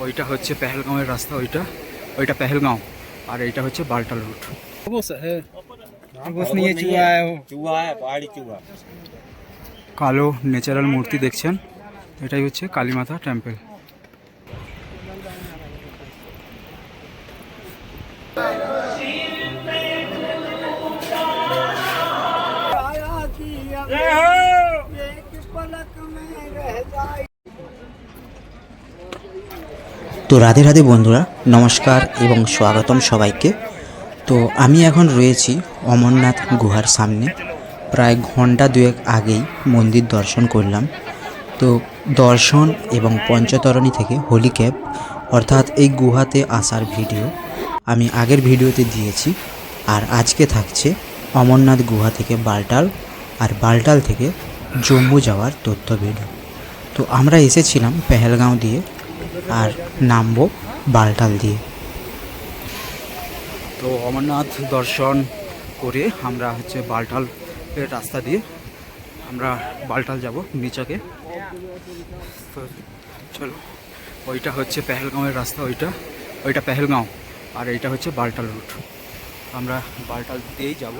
ওইটা হচ্ছে পেহেলগাঁওয়ের রাস্তা ওইটা। ওইটা পেহেলগাঁও। আর এইটা হচ্ছে বালটাল রুট। হ্যাঁ, কালো ন্যাচারাল মূর্তি দেখছেন? এটাই হচ্ছে কালীমাথা টেম্পেল। তো রাধে রাধে বন্ধুরা, নমস্কার এবং স্বাগতম সবাইকে। তো আমি এখন রয়েছি অমরনাথ গুহার সামনে। প্রায় ঘণ্টা দুয়েক আগেই মন্দির দর্শন করলাম। তো দর্শন এবং পঞ্চতরণী থেকে হোলি ক্যাব অর্থাৎ এই গুহাতে আসার ভিডিও আমি আগের ভিডিওতে দিয়েছি। আর আজকে থাকছে অমরনাথ গুহা থেকে বালটাল আর বালটাল থেকে জম্মু যাওয়ার তথ্য ভিডিও। তো আমরা এসেছিলাম পেহেলগাঁও দিয়ে আর নামবো বালটাল দিয়ে। তো অমরনাথ দর্শন করে আমরা হচ্ছে বালটাল রাস্তা দিয়ে আমরা বালটাল যাব নিচাকে। তো চলো, ওইটা হচ্ছে পেহেলগাঁওয়ের রাস্তা ওইটা ওইটা পেহেলগাঁও আর এইটা হচ্ছে বালটাল রুট। আমরা বালটাল দিয়েই যাব।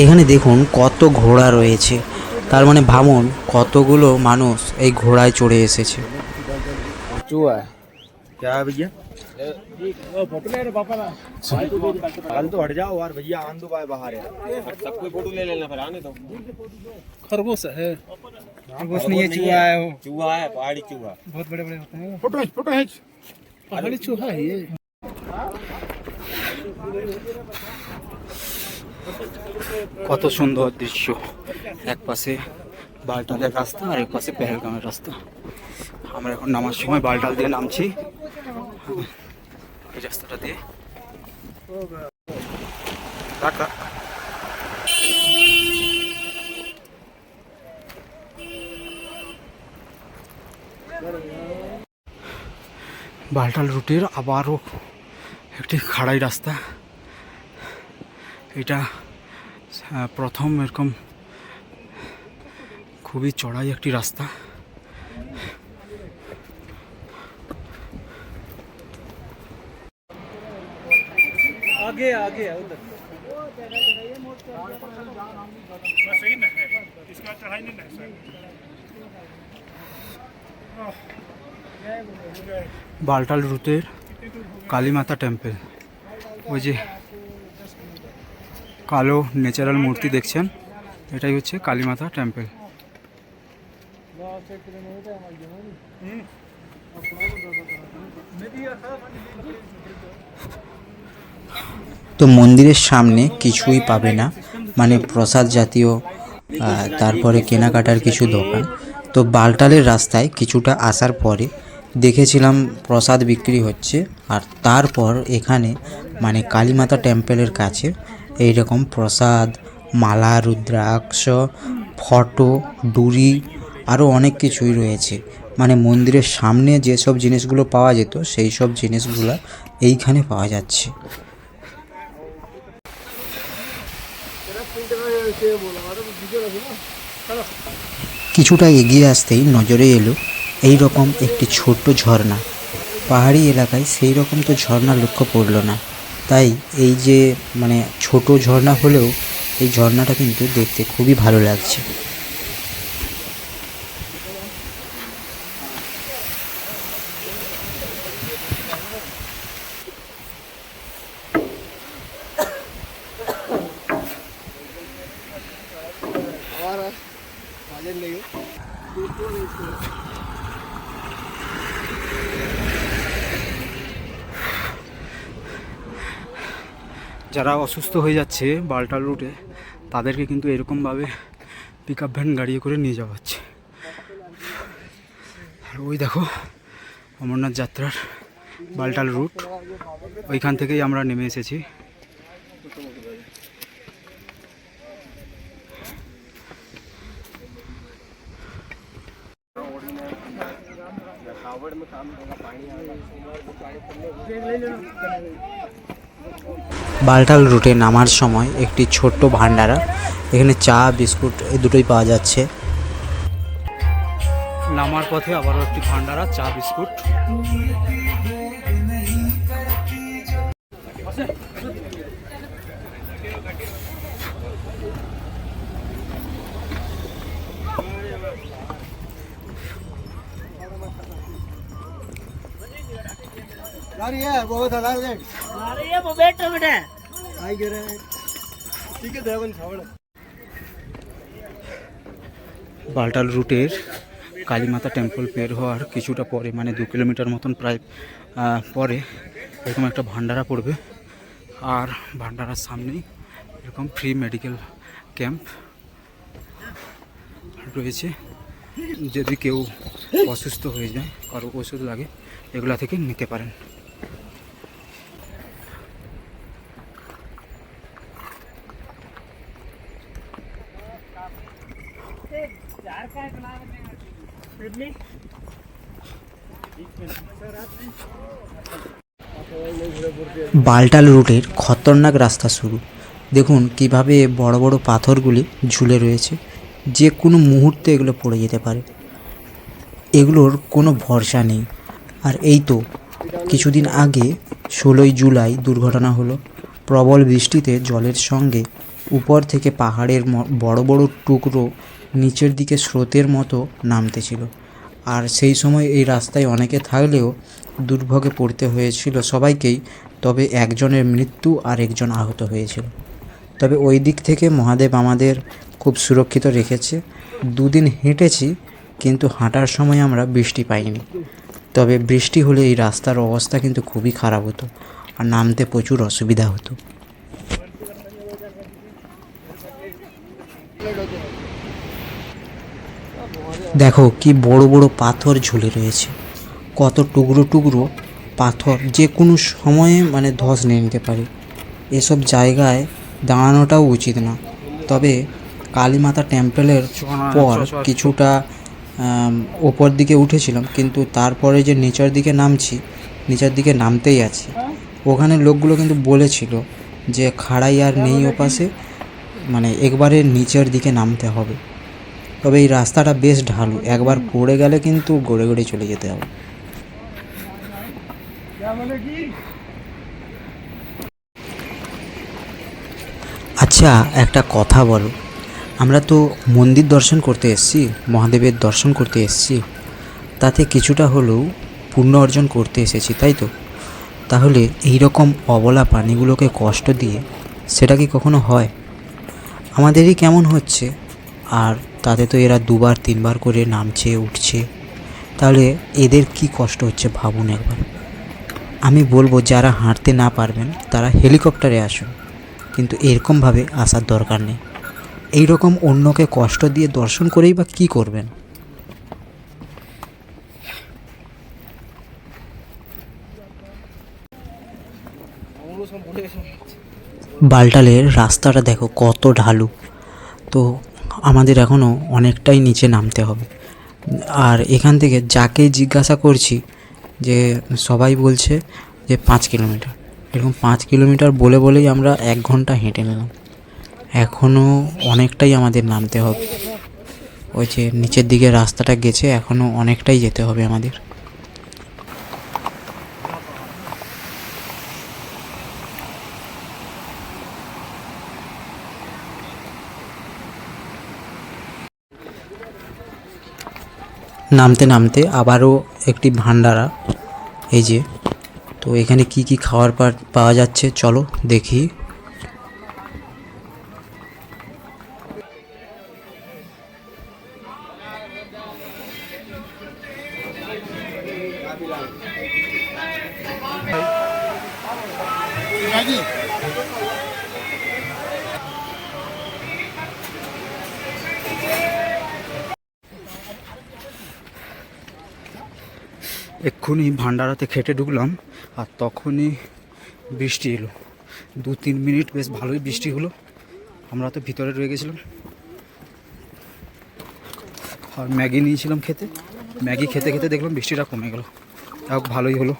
এখানে দেখুন কত ঘোড়া রয়েছে তার মানে ভাবুন কতগুলো মানুষ এই ঘোড়ায় চড়ে এসেছে चूहा है क्या है भैया आन तो हट जाओ यार भैया आन तो बाय बाहर है सबको फोटो ले लेना फिर आने दो खरगोश है बस नहीं है चूहा है वो चूहा है पहाड़ी चूहा बहुत बड़े बड़े होते हैं फोटो फोटो है पहाड़ी चूहा है ये কত সুন্দর দৃশ্য। এক পাশে বালটালের রাস্তা আর এক পাশে পেহেলগামের রাস্তা। আমরা এখন নামার সময় বালটাল দিয়ে নামছি। এই রাস্তাটা দিয়ে। বালটাল রুটের আবারও একটি খাড়াই রাস্তা। এটা প্রথম এরকম খুবই চড়াই একটি রাস্তা आगे आगे है उधर বালটাল রুটের কালীমাতা টেম্পল ওই যে কালো ন্যাচারাল মূর্তি দেখছেন, এটাই হচ্ছে কালীমাতা টেম্পল তো মন্দিরের সামনে কিছুই পাবে না মানে প্রসাদ জাতীয় তারপরে কেনাকাটার কিছু দোকান। তো বালটালের রাস্তায় কিছুটা আসার পরে দেখেছিলাম প্রসাদ বিক্রি হচ্ছে, আর তারপর এখানে মানে কালীমাতা টেম্পলের কাছে এই রকম প্রসাদ, মালা, রুদ্রাক্ষ, ফটো ডুরি আরও অনেক কিছুই রয়েছে। মানে মন্দিরের সামনে যেসব জিনিসগুলো পাওয়া যেত সেই সব জিনিসগুলো এইখানে পাওয়া যাচ্ছে। কিছুটা এগিয়ে আসতেই নজরে এলো এই রকম একটি ছোট্ট ঝর্ণা। পাহাড়ি এলাকায় সেই রকম তো ঝর্ণা লক্ষ্য পড়ল না। তাই এই যে মানে ছোট ঝর্ণা হলেও এই ঝর্ণাটা কিন্তু দেখতে খুবই ভালো লাগছে। যারা অসুস্থ হয়ে যাচ্ছে বালটাল রুটে, তাদেরকে কিন্তু এরকমভাবে পিক আপ ভ্যান গাড়ি করে নিয়ে যাওয়া হচ্ছে। আর ওই দেখো, অমরনাথ যাত্রার বালটাল রুট। ওইখান থেকেই আমরা নেমে এসেছি। বালটাল রুটে নামার সময় একটি ছোট্ট ভান্ডারা এখানে চা বিস্কুট এই দুটোই পাওয়া যাচ্ছে। নামার পথে আবারও একটি ভান্ডারা চা বিস্কুট। বালটাল রুটের কালীমাতা টেম্পল বের হওয়ার কিছুটা পরে মানে দু কিলোমিটার মতন প্রায় পরে এরকম একটা ভান্ডারা পড়বে। আর ভান্ডারার সামনেই এরকম ফ্রি মেডিকেল ক্যাম্প রয়েছে। যদি কেউ অসুস্থ হয়ে যায় কারও ওষুধ লাগে এগুলা থেকে নিতে পারেন। বালটাল রুটের খতরনাক রাস্তা শুরু। দেখুন কীভাবে বড় বড় পাথরগুলি ঝুলে রয়েছে। যে কোনো মুহূর্তে এগুলো পড়ে যেতে পারে। এগুলোর কোনো ভরসা নেই। আর এই তো কিছুদিন আগে ষোলোই জুলাই দুর্ঘটনা হলো। প্রবল বৃষ্টিতে জলের সঙ্গে উপর থেকে পাহাড়ের বড় বড় টুকরো নিচের দিকে স্রোতের মতো নামতেছিল আর সেই সময় এই রাস্তায় অনেকে থাকলেও দুর্ভোগে পড়তে হয়েছিল সবাইকেই, তবে একজনের মৃত্যু আর একজন আহত হয়েছিল। তবে ওই দিক থেকে মহাদেব আমাদের খুব সুরক্ষিত রেখেছে। দুদিন হেঁটেছি, কিন্তু হাঁটার সময় আমরা বৃষ্টি পাইনি। তবে বৃষ্টি হলে এই রাস্তার অবস্থা কিন্তু খুবই খারাপ হতো, আর নামতে প্রচুর অসুবিধা হতো। দেখো কি বড় বড় পাথর ঝুলে রয়েছে। কত টুকরো টুকরো পাথর যে কোনো সময়ে মানে ধস নিয়ে নিতে পারে। এসব জায়গায় দাঁড়ানোটাও উচিত না। তবে কালীমাতা টেম্পলের পর কিছুটা ওপর দিকে উঠেছিলাম, কিন্তু তারপরে যে নিচের দিকে নামছি, নিচের দিকে নামতেই আছি। ওখানে লোকগুলো কিন্তু বলেছিল যে খাড়াই আর নেই ওপাশে মানে একবারে নিচের দিকে নামতে হবে। তবে এই রাস্তাটা বেশ ঢালু। একবার পড়ে গেলে কিন্তু গড়ে গড়ে চলে যেতে হবে। আচ্ছা একটা কথা বলো। আমরা তো মন্দির দর্শন করতে এসেছি, মহাদেবের দর্শন করতে এসেছি। তাতে কিছুটা হলেও পুণ্য অর্জন করতে এসেছি, তাই তো? তাহলে এই রকম অবলা প্রাণীগুলোকে কষ্ট দিয়ে সেটা কি কখনো হয়? আমাদেরই কেমন হচ্ছে? আর তাতে তো এরা দুবার, তিনবার করে নামছে, উঠছে। তাহলে এদের কি কষ্ট হচ্ছে ভাবুন একবার। আমি বলব, যারা হাঁটতে না পারবেন, তারা হেলিকপ্টারে আসুন। কিন্তু এরকমভাবে আসার দরকার নেই। এই রকম অন্যকে কষ্ট দিয়ে দর্শন করেই বা কী করবেন? বালটালের রাস্তাটা দেখো, কত ঢালু। তো আমাদের এখনও অনেকটাই নিচে নামতে হবে। আর এখান থেকে যাকে জিজ্ঞাসা করছি, যে সবাই বলছে যে পাঁচ কিলোমিটার। এরকম পাঁচ কিলোমিটার বলে বলেই আমরা এক ঘণ্টা হেঁটে নিলাম। এখনও অনেকটাই আমাদের নামতে হবে। ওই যে নিচের দিকে রাস্তাটা গেছে এখনও অনেকটাই যেতে হবে আমাদের। নামতে নামতে আবারও একটি ভান্ডারা। এই যে, তো এখানে কি কি খাওয়ার পাওয়া যাচ্ছে? চলো দেখি। ভান্ডারাতে খেটে ঢুকলাম, আর তখনই বৃষ্টি এলো। দু তিন মিনিট বেশ ভালোই বৃষ্টি হলো। আমরা তো ভিতরে রয়ে গেছিলাম। আর ম্যাগি নিয়েছিলাম খেতে। ম্যাগি খেতে খেতে দেখলাম বৃষ্টিটা কমে গেল। যাক, ভালোই হলো।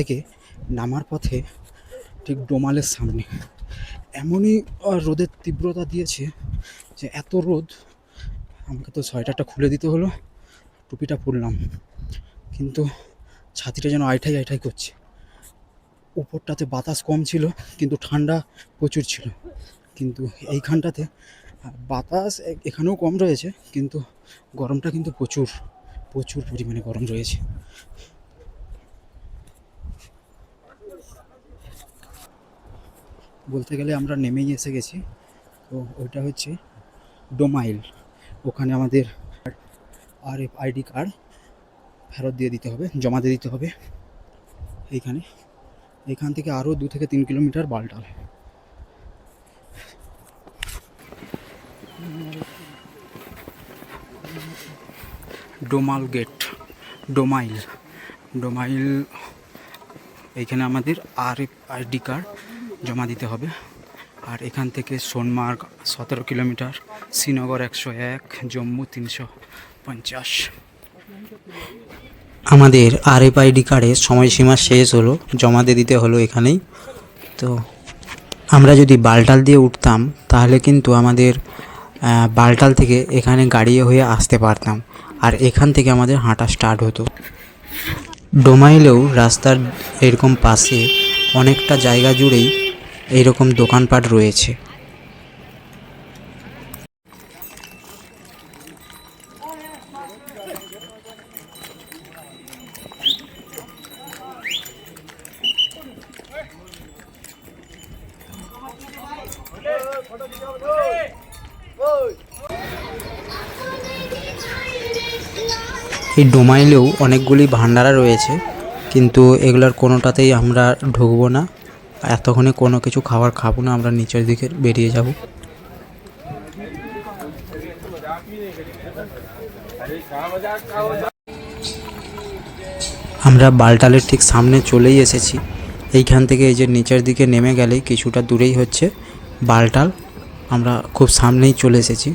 থেকে নামার পথে ঠিক ডোমালের সামনে। এমনই রোদের তীব্রতা দিয়েছে যে এত রোদ, আমাকে তো সোয়েটারটা খুলে দিতে হলো, টুপিটা পরলাম। কিন্তু ছাতিটা যেন আইঠাই আইঠাই করছে। উপরটাতে বাতাস কম ছিল, কিন্তু ঠান্ডা প্রচুর ছিল। কিন্তু এইখানটাতে বাতাস এখানেও কম রয়েছে, কিন্তু গরমটা কিন্তু প্রচুর প্রচুর পরিমাণে গরম রয়েছে। বলতে গেলে আমরা নেমেই এসে গেছি। তো ওইটা হচ্ছে ডোমাইল। ওখানে আমাদের আর এফ আইডি কার্ড ফেরত দিয়ে দিতে হবে, জমা দিয়ে দিতে হবে এইখানে। এখান থেকে আরও দু থেকে তিন কিলোমিটার বালটাল। ডোমাল গেট, ডোমাইল। ডোমাইল, এইখানে আমাদের আর এফ আইডি কার্ড জমা দিতে হবে। আর এখান থেকে সোনমার্গ সতেরো কিলোমিটার, শ্রীনগর একশো এক, জম্মু তিনশো পঞ্চাশ। আমাদের আরএফআইডি কার্ডের সময়সীমা শেষ হলো, জমা দিয়ে দিতে হলো এখানেই। তো আমরা যদি বালটাল দিয়ে উঠতাম, তাহলে কিন্তু আমাদের বালটাল থেকে এখানে গাড়ি হয়ে আসতে পারতাম। আর এখান থেকে আমাদের হাঁটা স্টার্ট হতো। ডোমাইলেও রাস্তার এরকম পাশে অনেকটা জায়গা জুড়েই এইরকম দোকানপাট রয়েছে। এই ডোমাইলেও অনেকগুলি ভান্ডারা রয়েছে কিন্তু এগুলোর কোনোটাতেই আমরা ঢুকবো না। এতক্ষণে কোনো কিছু খাবার খাব না, আমরা নিচের দিকে বেরিয়ে যাব। আমরা বালটালের ঠিক সামনে চলেই এসেছি। এইখান থেকে এই যে নিচের দিকে নেমে গেলেই কিছুটা দূরেই হচ্ছে বালটাল। আমরা খুব সামনেই চলে এসেছি।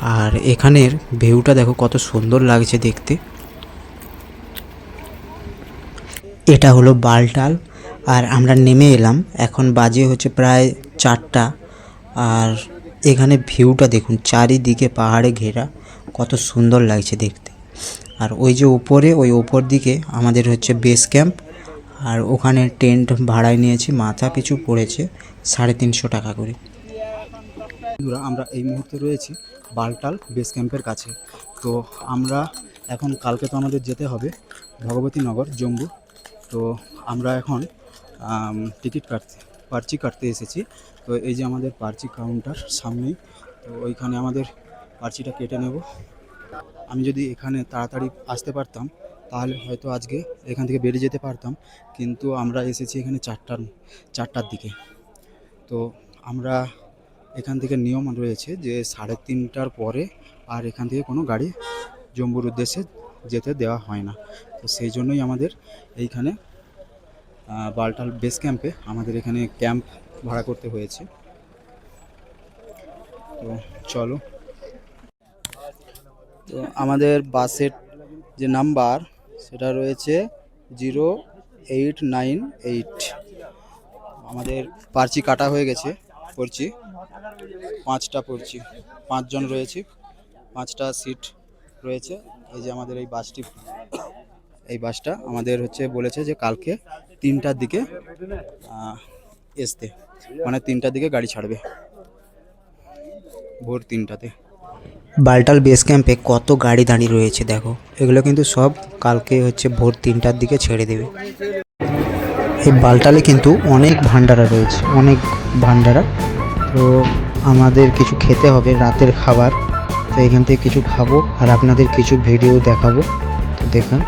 আর এখানের ভিউটা দেখো কত সুন্দর লাগছে দেখতে। এটা হলো বালটাল। আর আমরা নেমে এলাম। এখন বাজে হচ্ছে প্রায় চারটা। আর এখানে ভিউটা দেখুন, চারিদিকে পাহাড়ে ঘেরা। কত সুন্দর লাগছে দেখতে। আর ওই যে উপরে, ওই ওপর দিকে আমাদের হচ্ছে বেস ক্যাম্প আর ওখানে টেন্ট ভাড়ায় নিয়েছি, মাথা পিছু পড়েছে সাড়ে তিনশো টাকা করে। আমরা এই মুহূর্তে রয়েছি বালটাল বেস ক্যাম্পের কাছে। তো আমরা এখন, কালকে তো আমাদের যেতে হবে ভগবতীনগর, জম্মু। তো আমরা এখন টিকিট কাটতে, পার্চি কাটতে এসেছি। তো এই যে আমাদের পার্চি কাউন্টার সামনেই, তো ওইখানে আমাদের পার্চিটা কেটে নেব। আমি যদি এখানে তাড়াতাড়ি আসতে পারতাম, তাহলে হয়তো আজকে এখান থেকে বেরিয়ে যেতে পারতাম। কিন্তু আমরা এসেছি এখানে চারটার চারটার দিকে। তো আমরা এখান থেকে নিয়ম রয়েছে যে সাড়ে তিনটার পরে আর এখান থেকে কোনো গাড়ি জম্বুর উদ্দেশ্যে যেতে দেওয়া হয় না। তো সেই জন্যই আমাদের এইখানে বালটাল বেস ক্যাম্পে আমাদের এখানে ক্যাম্প ভাড়া করতে হয়েছে। তো চলো। তো আমাদের বাসের যে নাম্বার সেটা রয়েছে জিরো এইট নাইন এইট আমাদের পার্চি কাটা হয়ে গেছে, পড়ছি। পাঁচটা পড়ছি। পাঁচজন রয়েছে। পাঁচটা সিট রয়েছে। এই যে আমাদের এই বাসটি, এই বাসটা আমাদের হচ্ছে বলেছে যে কালকে তিনটার দিকে আসতে মানে তিনটার দিকে গাড়ি ছাড়বে। ভোর তিনটাতে। বালটাল বেস ক্যাম্পে কত গাড়ি দাঁড়িয়ে রয়েছে দেখো। এগুলো কিন্তু সব কালকে হচ্ছে ভোর তিনটার দিকে ছেড়ে দেবে। এই বালটালে কিন্তু অনেক ভান্ডারা রয়েছে, অনেক ভান্ডারা তো আমাদের কিছু খেতে হবে, রাতের খাবার। তো এখান থেকে কিছু খাব, আর আপনাদের কিছু ভিডিও দেখাবো। তো দেখুন।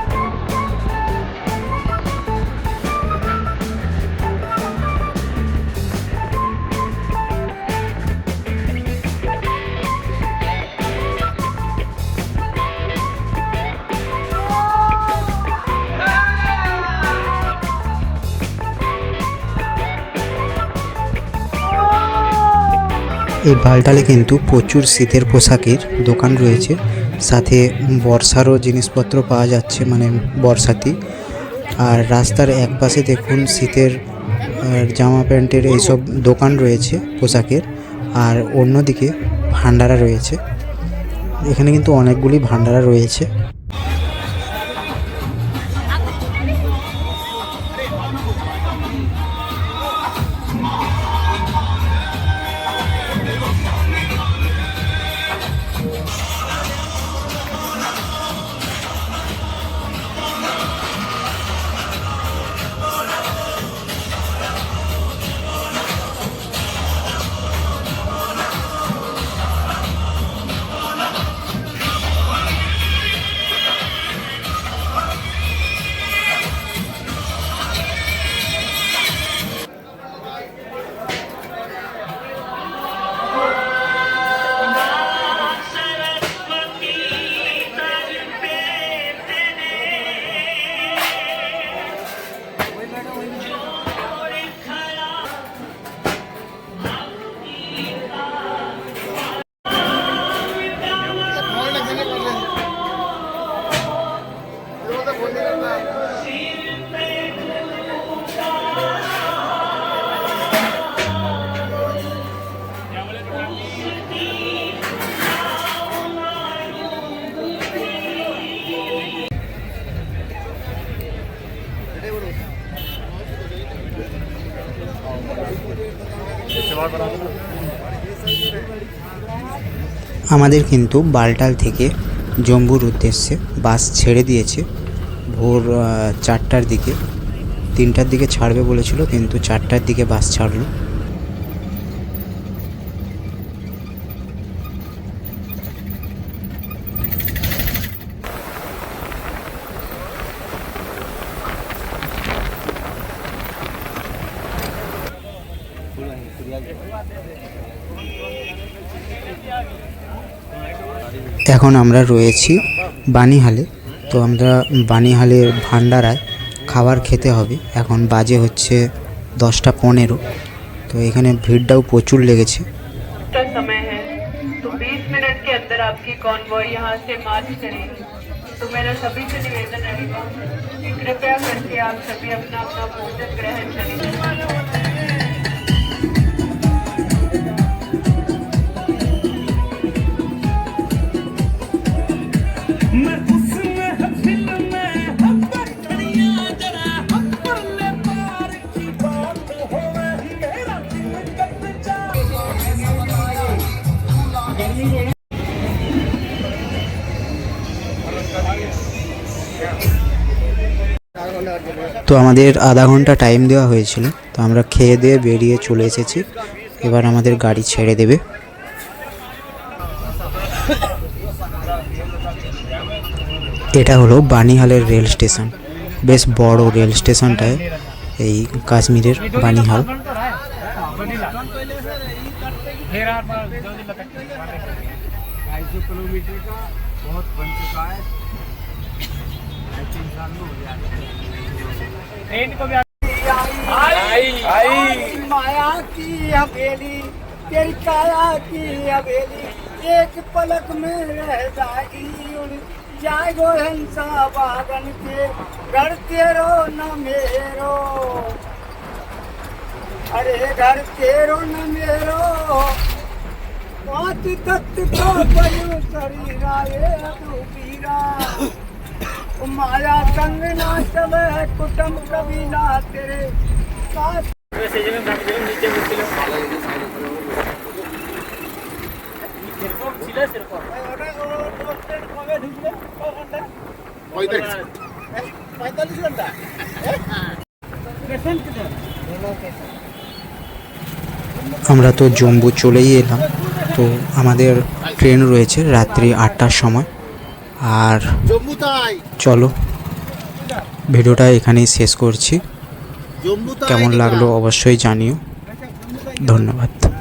এই বালটালে কিন্তু প্রচুর শীতের পোশাকের দোকান রয়েছে। সাথে বর্ষারও জিনিসপত্র পাওয়া যাচ্ছে মানে বর্ষাতি। আর রাস্তার এক পাশে দেখুন শীতের জামা প্যান্টের এইসব দোকান রয়েছে পোশাকের। আর অন্যদিকে ভান্ডারা রয়েছে। এখানে কিন্তু অনেকগুলি ভান্ডারা রয়েছে। আমাদের কিন্তু বালটাল থেকে জম্বুর উদ্দেশ্যে বাস ছেড়ে দিয়েছে। ভোর চারটার দিকে। তিনটার দিকে ছাড়বে বলেছিল, কিন্তু চারটার দিকে বাস ছাড়লো। এখন আমরা রয়েছি বানিহালে তো আমরা বানিহালের ভান্ডারায় খাবার খেতে হবে এখন বাজে হচ্ছে দশটা পনেরো তো এখানে ভিড়টাও প্রচুর লেগেছে का समय है तो 20 मिनट के अंदर आपकी कॉन्वॉय यहाँ से मार्च करेगी तो मेरा सभी से निवेदन रहेगा कि कृपया करके आप सभी अपना अपना भोजन ग्रहण करें তো আমাদের আধা ঘণ্টা টাইম দেওয়া হয়েছিল, তো আমরা খেয়ে দিয়ে বেরিয়ে চলে এসেছি। এবার আমাদের গাড়ি ছেড়ে দেবে। এটা হলো বানিহালের রেল স্টেশন। বেশ বড় রেল স্টেশনটায় এই কাশ্মীরের বানিহাল। माया की हवेली तेरी काया की हवेली एक पलक में रह जाएगी उड़ जाए हंसा बागन के घर तेरो न मेरो। अरे घर तेरो न मेरो। पाँच तत्व तो बनो शरीरा ये पीरा माया संग ना चले कुटुम कबीला तेरे साथ পঁয়তাল্লিশ ঘন্টা আমরা তো জম্বু চলেই এলাম তো আমাদের ট্রেন রয়েছে রাত্রি আটটার সময় আর চলো ভিডিওটা এখানেই শেষ করছি। কেমন লাগল অবশ্যই জানিও। ধন্যবাদ।